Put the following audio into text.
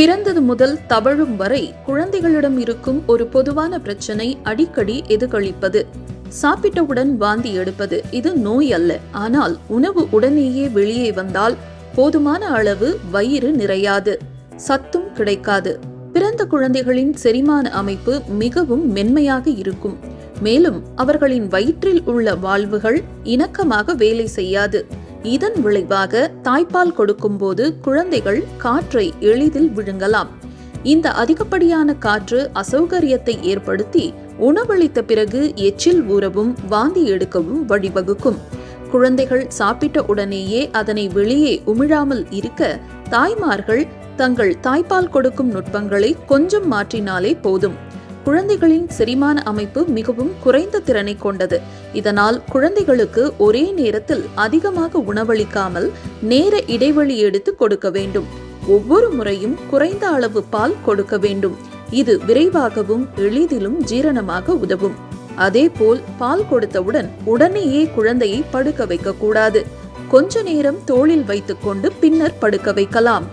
பிறந்தது முதல் தவழும் வரை குழந்தைகளிடம் இருக்கும் ஒரு பொதுவான பிரச்சனை அடிக்கடி எதிர்கழிப்பது சாப்பிட்டவுடன் வாந்தி எடுப்பது இது நோய் அல்ல. ஆனால் உணவு உடனேயே வெளியே வந்தால் போதுமான அளவு வயிறு நிறையாது. சத்தும் கிடைக்காது. பிறந்த குழந்தைகளின் செரிமான அமைப்பு மிகவும் மென்மையாக இருக்கும். மேலும் அவர்களின் வயிற்றில் உள்ள வாழ்வுகள் இணக்கமாக வேலை செய்யாது. இதன் விளைவாக தாய்ப்பால் கொடுக்கும்போது குழந்தைகள் காற்றை எளிதில் விழுங்கலாம். இந்த அதிகப்படியான காற்று அசௌகரியத்தை ஏற்படுத்தி உணவளித்த பிறகு எச்சில் ஊறவும் வாந்தி எடுக்கவும் வழிவகுக்கும். குழந்தைகள் சாப்பிட்ட உடனேயே அதனை வெளியே உமிழாமல் இருக்க தாய்மார்கள் தங்கள் தாய்ப்பால் கொடுக்கும் நுட்பங்களை கொஞ்சம் மாற்றினாலே போதும். குழந்தைகளின் செரிமான அமைப்பு மிகவும் குறைந்த திறனை கொண்டது. இதனால் குழந்தைகளுக்கு ஒரே நேரத்தில் அதிகமாக உணவளிக்காமல் நேர இடைவெளி எடுத்து கொடுக்க வேண்டும். ஒவ்வொரு முறையும் குறைந்த அளவு பால் கொடுக்க வேண்டும். இது விரைவாகவும் எளிதிலும் ஜீரணமாக உதவும். அதேபோல் பால் கொடுத்தவுடன் உடனேயே குழந்தையை படுக்க வைக்கக்கூடாது. கொஞ்ச நேரம் தோளில் வைத்துக்கொண்டு பின்னர் படுக்க வைக்கலாம்.